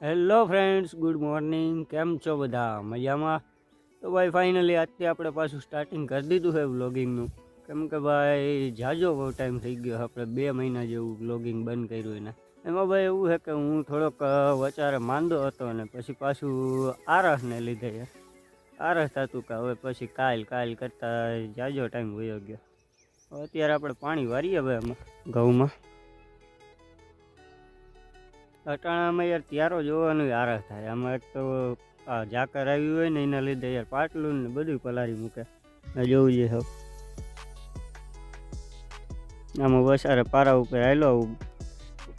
Hello friends good morning કેમ છો બધા? મજામાં? તો ભાઈ ફાઇનલી આજથી આપણે પાછું સ્ટાર્ટિંગ કરી દીધું છે વ્લોગિંગનું કેમ કે ભાઈ, જાજો ટાઈમ થઈ ગયો આપણે બે મહિના જેવું વ્લોગિંગ બંધ કર્યું એને. એમાં ભાઈ એવું છે કે હું થોડોક વચારે માંદો હતો ને પછી પાછું આરસને લીધે આરસ થતું કે હવે પછી કાલ કાલ કરતાં જાજો ટાઈમ વયો ગયો. અત્યારે આપણે પાણી વારીએ હવે એમાં ઘઉંમાં. અટાણામાં યાર ત્યારો જોવાનું આરસ થાય. આમાં એક તો, આ ઝાકર આવી હોય ને, એના લીધે યાર પાટલું ને બધું પલારી મૂકે. જોવું જોઈએ હવે. આમાં વસારે પારા ઉપર આવેલો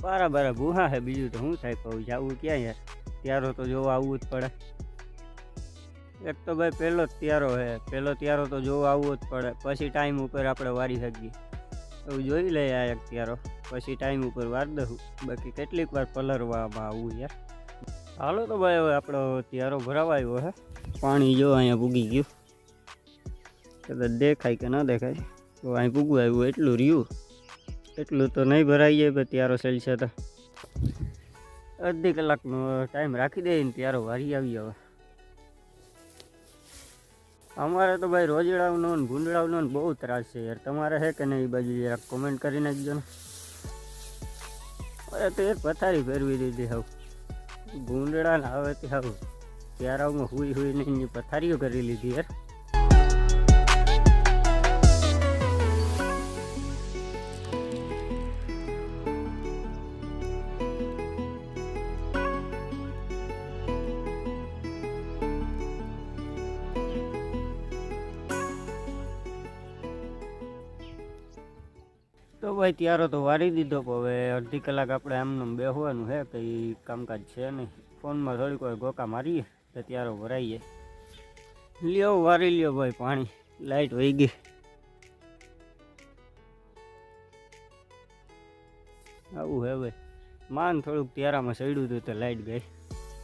પારા બારા ભૂહા છે બીજું તો શું થાય કહું જવું ક્યાં યાર? ત્યારો તો જોવા આવવું જ પડે. એક તો ભાઈ પહેલો જ ત્યારો છે પહેલો ત્યારો તો જોવા આવવો જ પડે. પછી ટાઈમ ઉપર આપણે વારી શકીએ. એવું જોઈ લે આ એક ત્યારો પછી ટાઈમ ઉપર વાર દઉં. બાકી કેટલીક વાર પલરવામાં આવું યાર. હાલો તો ભાઈ, હવે આપણો ત્યારો ભરાવા આવ્યો હે. પાણી જો અહીંયા પૂગી ગયું. કદાચ દેખાય કે ન દેખાય. તો અહીં પૂગવા આવ્યું, એટલું રહ્યું. એટલું તો નહીં ભરાઈ જાય ત્યારો સેલ્સ તો. અડધી કલાકનો ટાઈમ રાખી દે ને ત્યારો વારી આવી હવે અમારે તો ભાઈ રોજડાવનો ને ભૂંડળાવનો ને બહુ ત્રાસ છે યાર. તમારે છે કે નહીં એ બાજુ જરાક કોમેન્ટ કરી નાખજો ને. અરે તો એક પથારી ફેરવી દીધી હવ. ભૂંડળા ને આવે તે હવે. ત્યારામાં હુઈ હુઈ ને એની પથારીઓ કરી લીધી યાર. તો ભાઈ ત્યારો તો વારી દીધો, પણ હવે અડધી કલાક આપણે એમને બેસવાનું છે કંઈ કામકાજ છે નહીં. ફોનમાં થોડીક વાર ગોકા મારીએ, તો ત્યારો ભરાઈ જાય લ્યો, વારી લ્યો ભાઈ પાણી. લાઈટ વહી ગઈ. આવું હે ભાઈ. માન થોડુંક ત્યારામાં સડ્યું હતું તો લાઈટ ગઈ.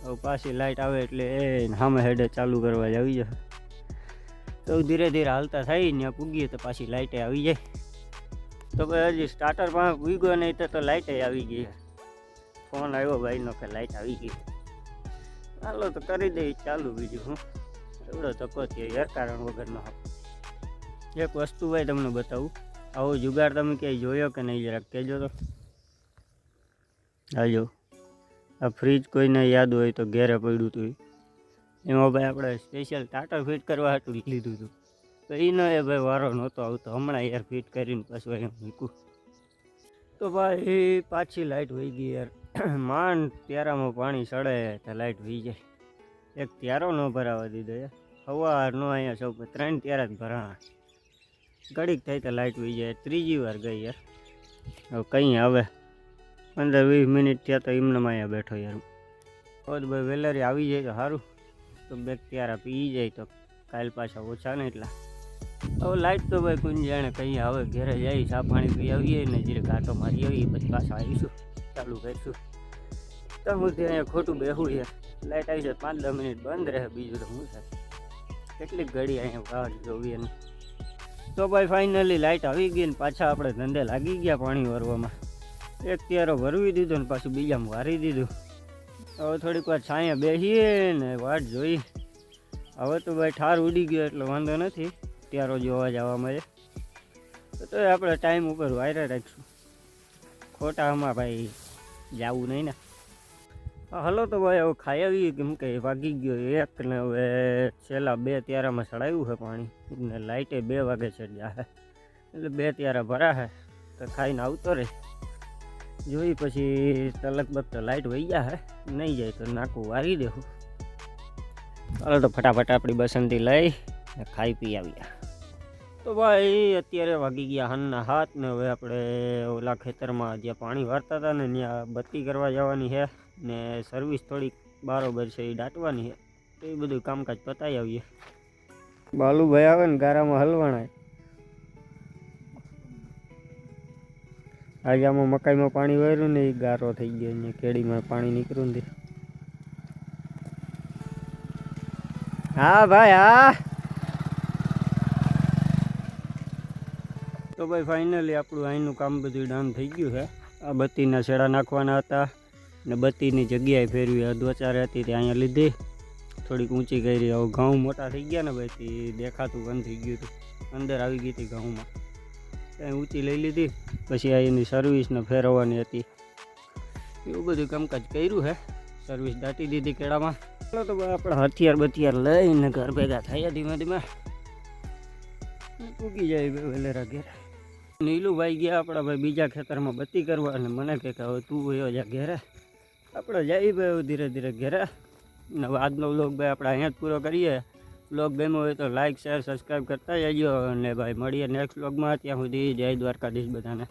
હવે પાછી લાઈટ આવે એટલે એ સામે હેડે ચાલુ કરવા જ આવી જશે તો ધીરે ધીરે હાલતા થાય ત્યાં પૂગીએ તો પાછી લાઇટે આવી જાય. તો ભાઈ હજી સ્ટાર્ટર પણ ઉગ્યો નહીં તો લાઇટ આવી ગઈ. ફોન આવ્યો ભાઈનો કે લાઇટ આવી ગઈ. ચાલો તો કરી દઈ ચાલુ બીજું હું. એવડો ધક્કો થયો યાર કારણ વગરનો. એક વસ્તુ ભાઈ તમને બતાવું. આવો જુગાડ તમે ક્યાંય જોયો કે નહીં જરાક કહેજો તો. હાજો આ ફ્રીજ કોઈને યાદ હોય તો ઘેરે પડ્યું હતું. એમાં ભાઈ આપણે સ્પેશિયલ ટાટર ફિટ કરવા હતું લીધું હતું તો એનો એ ભાઈ વારો નહોતો આવતો. હમણાં યાર ફિટ કરીને પાછું એમ મૂકું. તો ભાઈ પાછી લાઇટ વહી ગઈ યાર. માંડ ત્યારામાં પાણી સડે તો લાઇટ વહી જાય. એક ત્યારો ન ભરાવા દીધો યાર. સવારનો અહીંયા સૌ ત્રણ ત્યારા જ ભરાણા. ઘડીક થાય તો લાઇટ વહી જાય. ત્રીજી વાર ગઈ યાર. હવે કંઈ આવે. પંદર વીસ મિનિટ થયા તો એમનામાં અહીંયા બેઠો યાર. હવે ભાઈ વેલરી આવી જાય તો સારું. તો બે ત્યારા પી જાય તો કાલ પાછા ઓછા ને એટલા. હવે લાઈટ તો ભાઈ કોઈ જાણે કંઈ આવે, ઘરે જઈ ચા પાણી પી આવીએ ને જીરે ઘાટો મારી આવીએ, પછી પાછા આવીશું, ચાલુ કરીશું. તો હું ત્યાં ખોટું બેહું છે. લાઈટ આવી જાય, પાંચ દસ મિનિટ બંધ રહે, બીજું તો હું થાય? કેટલીક ઘડી અહીંયા બહાર જોવી અને તો ભાઈ ફાઇનલી લાઈટ આવી ગઈ ને પાછા આપણે ધંધે લાગી ગયા પાણી વરવામાં એક ત્યારો ભરવી દીધો ને પાછું બીજામાં વારી દીધું. હવે થોડીક વાર છાંયા બેસીએ ને વાટ જોઈ. હવે તો ભાઈ ઠાર ઉડી ગયો એટલે વાંધો નથી. ત્યારો જોવા જવા મળે. તો આપણે ટાઈમ ઉપર વાયરે રાખીશું. ખોટા આમાં ભાઈ જવું નહીં ને. હલો તો ભાઈ, હવે ખાઈ આવી કેમ કે વાગી ગયો એક ને હવે છેલ્લા બે ત્યારામાં ચડાવ્યું છે પાણી. ને લાઇટે બે વાગે ચડ્યા છે. એટલે બે ત્યારા ભરા છે. તો ખાઈને આવતો રહે. જોઈ પછી તલક બક લાઇટ વહી ગયા હે નહીં જાય તો નાકું વારી દેવું. ચાલો તો ફટાફટ આપણી બસંતી લઈ ખાઈ પી આવ્યા તો ભાઈ, અત્યારે વાગી ગયા હનના હાથ ને હવે આપણે ઓલા ખેતરમાં જ્યાં પાણી વારતા હતા ને ત્યાં બત્તી કરવા જવાની છે ને સર્વિસ થોડીક બારોબર છે એ દાટવાની છે. તો એ બધું કામકાજ પતાવી આવીએ. બાલુભાઈ આવે ને ગારામાં હલવાણાય. આજે આમાં મકાઈમાં પાણી વહેર્યું ને એ ગારો થઈ ગયો ને કેડીમાં પાણી નીકળ્યું ને હા ભાઈ, હા. તો ભાઈ ફાઇનલી આપણું અહીંનું કામ બધું ડન થઈ ગયું છે. આ બત્તીના છેડા નાખવાના હતા ને બત્તીની જગ્યાએ ફેરવી અધવચાર હતી તે અહીંયા લીધી. થોડીક ઊંચી કરી, હવે ઘઉં મોટા થઈ ગયા ને ભાઈ, તે દેખાતું બંધ થઈ ગયું હતું. અંદર આવી ગઈ હતી ઘઉંમાં. ત્યાં ઊંચી લઈ લીધી, પછી આ એની સર્વિસને ફેરવવાની હતી. એવું બધું કામકાજ કર્યું હે સર્વિસ દાટી દીધી કેળામાં. ચાલો તો આપણે હથિયાર બથિયાર લઈને ઘર ભેગા થયા ધીમે ધીમે. ઉગી જાય બે વેલેરા ઘેર. નીલુભાઈ ગયા આપણા ભાઈ બીજા ખેતરમાં બત્તી કરવા અને મને કહે કે હવે તું વયો જા ઘેરે. આપણે જઈએ ભાઈ ધીરે ધીરે ઘેરે. ને આજનો બ્લોગ ભાઈ આપણે અહીંયા જ પૂરો કરીએ. બ્લોગ ગમ્યો હોય તો લાઈક શેર સબસ્ક્રાઈબ કરતા જજો. અને ભાઈ મળીએ નેક્સ્ટ બ્લોગમાં ત્યાં સુધી જય દ્વારકાધીશ બધાને.